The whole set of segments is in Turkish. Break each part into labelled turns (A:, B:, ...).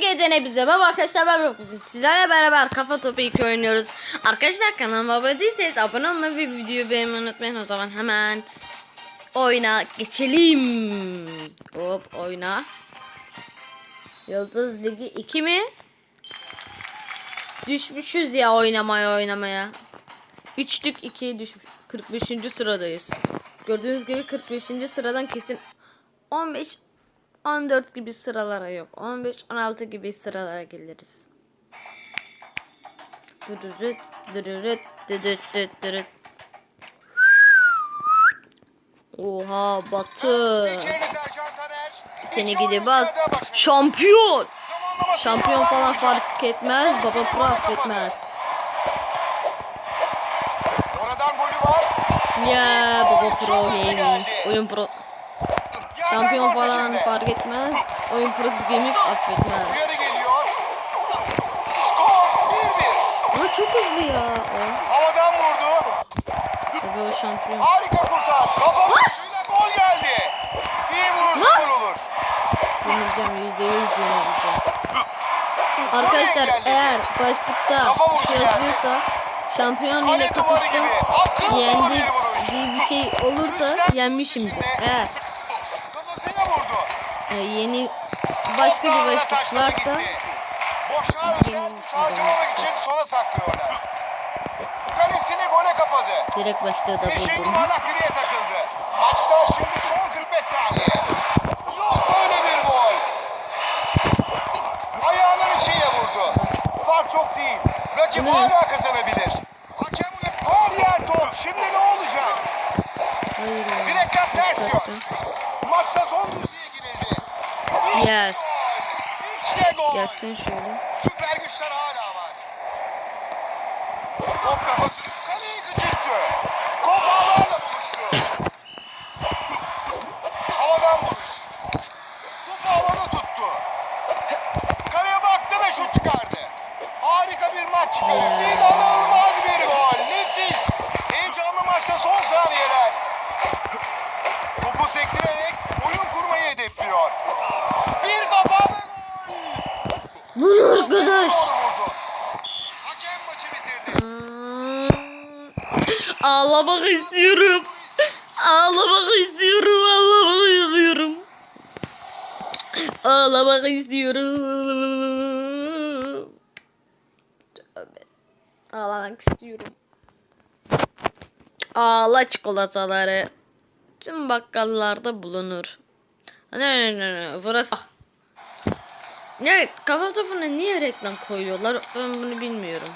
A: GDN bize merhaba arkadaşlar ben bugün sizlerle beraber kafa topu 2 oynuyoruz. Arkadaşlar kanalıma abone değilseniz abone olmayı ve videoyu beğenmeyi unutmayın o zaman hemen oyuna geçelim. Hop oyna. Yıldız Ligi 2 mi? Düşmüşüz ya oynamaya oynamaya. Üçlük 2'ye düşmüş. 45. sıradayız. Gördüğünüz gibi 45. sıradan kesin 15 14 gibi sıralara yok. 15 16 gibi sıralara geliriz. Dırırıt dırırıt dırırıt dırırıt. Oha Batı. Seni gidi bak. Şampiyon. Şampiyon falan fark etmez. Baba pro affetmez.
B: Oradan golü var.
A: Ya baba pro gaming. Oyun pro. Şampiyon falan fark etmez. Oyun pro gaming affetmez.
B: Uyarı geliyor. Skor 1-1.
A: Ama çok hızlı ya. O.
B: Havadan vurdu.
A: Tabii o şampiyon.
B: Harika kurtar. Kafa vuruşuyla gol geldi. İyi vurursa gol olur.
A: Yenileceğim yüzde yüz yenileceğim. Arkadaşlar eğer başlıkta şey yazıyorsa şampiyon ile kapıştım yendi
B: bir
A: bir şey olursa yenmişimdir. Eğer
B: Kafasına vurdu.
A: e, yeni başka bir başlık varsa ki.
B: için sona saklıyorlar. Kalesini gole kapadı.
A: direkt başlığı da
B: Beşik
A: buldum.
B: yuvarlak direğe takıldı. Maçta şimdi son 45 saniye. Yok böyle bir gol. Ayağının içiyle vurdu. Fark çok değil. Rakip
A: Ne?
B: hala kazanabilir. Hakem her yer top. Şimdi ne olacak?
A: Hayır.
B: Direkler ters yön.
A: Yapacaksın.
B: Maçta son düzlüğe girildi.
A: Yes.
B: İşte gol.
A: Gelsin şöyle.
B: Süper güçler hala var. Top kafası kaleyi küçülttü. Top ağlarla buluştu. Havadan vuruş. Topu havada tuttu. Kaleye baktı ve şut çıkardı. Harika bir maç çıkardı.
A: Yeah.
B: İnanılmaz bir gol. Nefis. Heyecanlı maçta son saniyeler. Topu sektirerek oyun kurmayı hedefliyor. Bir kafa ve gol.
A: Bu ne arkadaş?
B: Hakem maçı bitirdi.
A: Hmm. Ağlamak istiyorum. Ağlamak istiyorum. Ağlamak istiyorum. Ağlamak istiyorum. Tövbe. Ağlamak istiyorum. Ağla çikolataları. Tüm bakkallarda bulunur. Ne ne ne burası. Ne kafa topuna niye reklam koyuyorlar ben bunu bilmiyorum.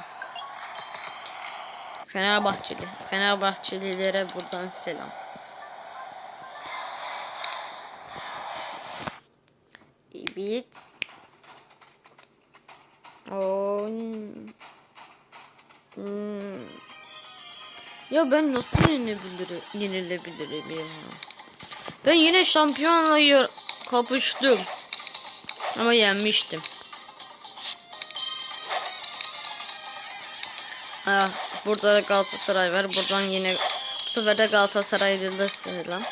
A: Fenerbahçeli. Fenerbahçelilere buradan selam. Evet. Oo. Hmm. Ya ben nasıl yenebilirim, yenilebilirim ya? Ben yine şampiyonla kapıştım. Ama yenmiştim. Ah, burada da Galatasaray var. Buradan yine bu sefer de Galatasaray'da da selam.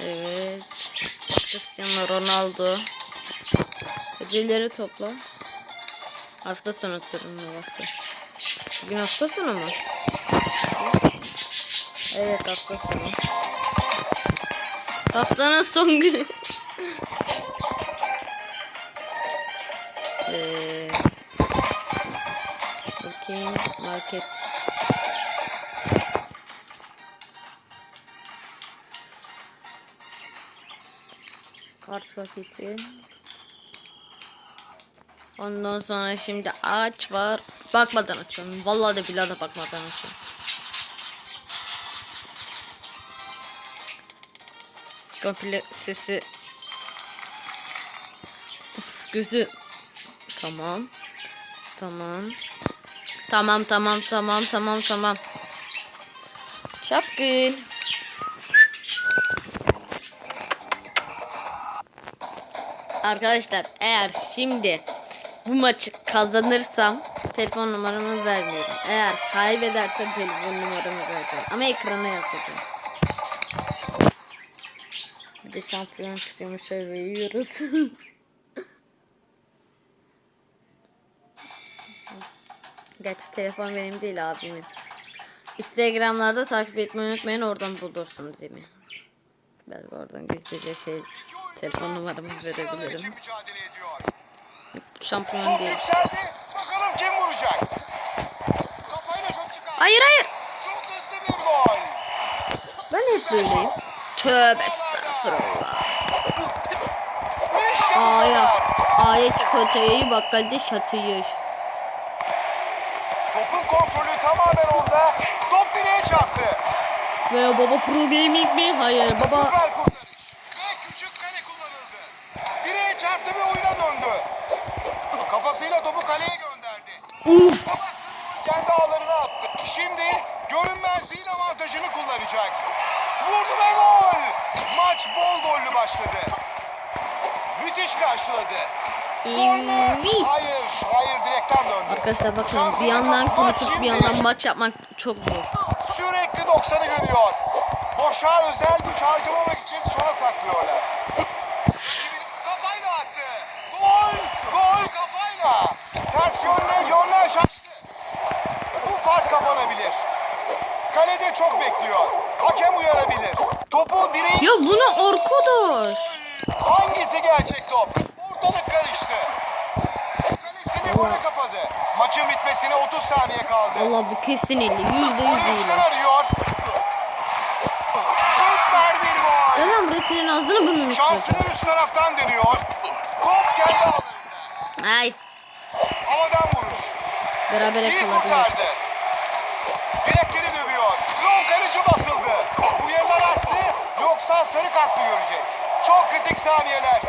A: Evet. Cristiano Ronaldo. Ödülleri topla. Hafta sonu turnuvası. Bugün hafta sonu mu? Evet hafta sonu. Haftanın son günü. Ee, bakayım market. Kart paketi. Ondan sonra şimdi ağaç var. Bakmadan açıyorum. Vallahi de billahi de bakmadan açıyorum. Komple sesi. Uf gözü. Tamam. Tamam. Tamam tamam tamam tamam tamam. Şapkın. Arkadaşlar eğer şimdi bu maçı kazanırsam telefon numaramı vermiyorum. Eğer kaybedersem telefon numaramı vereceğim. Ama ekrana yazacağım. Bir de şampiyon çıkıyormuş şöyle yiyoruz. Gerçi telefon benim değil abimin. Instagramlarda takip etmeyi unutmayın oradan bulursunuz değil mi? Belki oradan gizlice şey telefon numaramı verebilirim. Şampiyon değil.
B: Bakalım kim vuracak. Kafayla şut çıkar.
A: Hayır hayır.
B: Çok hızlı bir gol.
A: Ben hep böyleyim. Tövbe estağfurullah.
B: Bu
A: Aya. Aya çikolatayı bakkalde satıyor.
B: Topun kontrolü tamamen onda. Top direğe çarptı.
A: Ve baba pro gaming mi? Hayır baba.
B: Süper kurtarış. Ve küçük kale kullanıldı. Direğe çarptı ve oyuna döndü. Kafasıyla topu kaleye gönderdi.
A: Uf.
B: Kendi ağlarına attı. Şimdi görünmezliğin avantajını kullanacak. Vurdu ve gol. Gollü başladı. Müthiş karşıladı.
A: Evet.
B: Hayır, hayır direkten döndü.
A: Arkadaşlar bakın
B: Şansını
A: bir yandan konuşup bir yandan maç yapmak çok zor.
B: Sürekli 90'ı görüyor. Boşa özel güç harcamamak için sona saklıyorlar. Kafayla attı. Gol! Gol kafayla. Ters yönle yönler şaştı. Bu fark kapanabilir. Kalede çok bekliyor. Hakem uyarabilir. Topu direğin...
A: Ya bu ne arkadaş?
B: Hangisi gerçek top? Ortalık karıştı. Kalesini gole kapadı. Maçın bitmesine 30 saniye kaldı.
A: Allah bu kesin illi. Yüzde yüz değil.
B: arıyor. Süper bir gol.
A: Neden burası senin ağzını burnunu
B: Şansını
A: tutuyorsun?
B: üst taraftan deniyor. Top kendi ağlarında.
A: Ay.
B: Havadan vuruş.
A: Berabere
B: İyi
A: kalabilir.
B: kurtardı. Direkleri dövüyor. Long kaleci basıldı. Uyarılar arttı. Yoksa sarı kart mı görecek? Çok kritik saniyeler.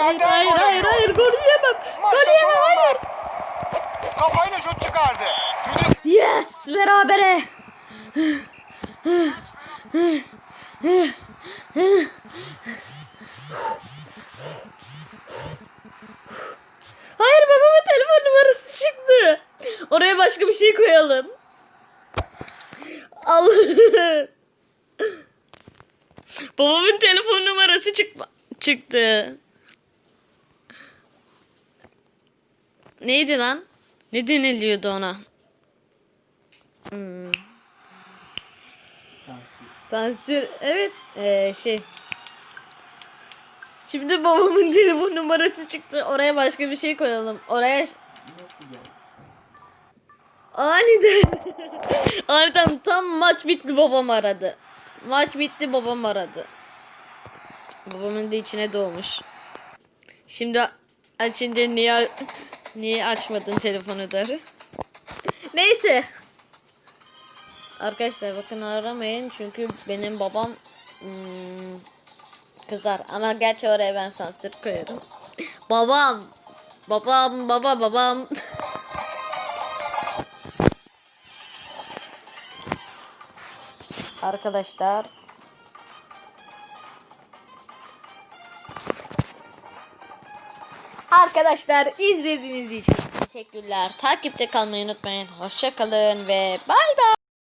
A: Hayır
B: Yerden
A: hayır
B: gol
A: hayır
B: arıyor.
A: hayır gol yemem.
B: Maçta
A: Gol
B: son
A: yemem hayır.
B: anlar. Kafayla şut çıkardı.
A: Yes berabere. Hayır babamın telefon numarası çıktı. Oraya başka bir şey koyalım. Allah. babamın telefon numarası çıkma çıktı. Neydi lan? Ne deniliyordu ona? Hmm. Sansür. Evet. Ee, şey. Şimdi babamın telefon numarası çıktı. Oraya başka bir şey koyalım. Oraya... Aniden. Aniden tam maç bitti babam aradı. Maç bitti babam aradı. Babamın da içine doğmuş. Şimdi açınca niye niye açmadın telefonu der. Neyse. Arkadaşlar bakın aramayın çünkü benim babam hmm, kızar ama gerçi oraya ben sansür koyarım. babam. Babam baba babam. Arkadaşlar Arkadaşlar izlediğiniz için teşekkürler. Takipte kalmayı unutmayın. Hoşçakalın ve bay bay.